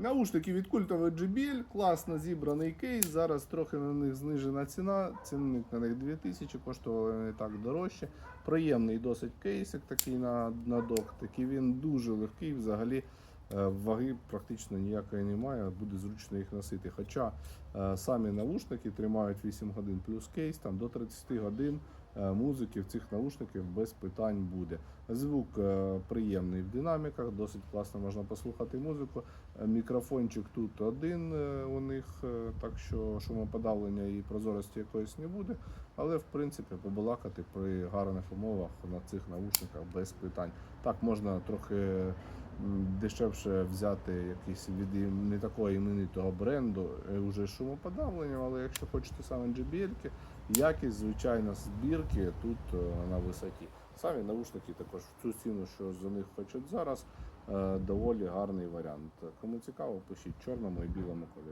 Наушники від культової JBL, класно зібраний кейс. Зараз трохи на них знижена ціна. Цінник на них 2000, коштували не так дорожче. Приємний досить кейсик такий на, на док. Такий він дуже легкий. Взагалі е, ваги практично ніякої немає, буде зручно їх носити. Хоча е, самі наушники тримають 8 годин плюс кейс, там до 30 годин музики в цих наушниках без питань буде. Звук е, приємний в динаміках, досить класно можна послухати музику. Е, Мікрофончик тут один е, у них, е, так що шумоподавлення і прозорості якоїсь не буде. Але в принципі побалакати при гарних умовах на цих наушниках без питань. Так можна трохи дешевше взяти якийсь від не такого іменитого бренду, вже шумоподавлення, але якщо хочете саме JBL, якість, звичайно, збірки тут е, на висоті. Самі наушники також в цю ціну, що за них хочуть зараз, е, доволі гарний варіант. Кому цікаво, пишіть чорному і білому кольорі.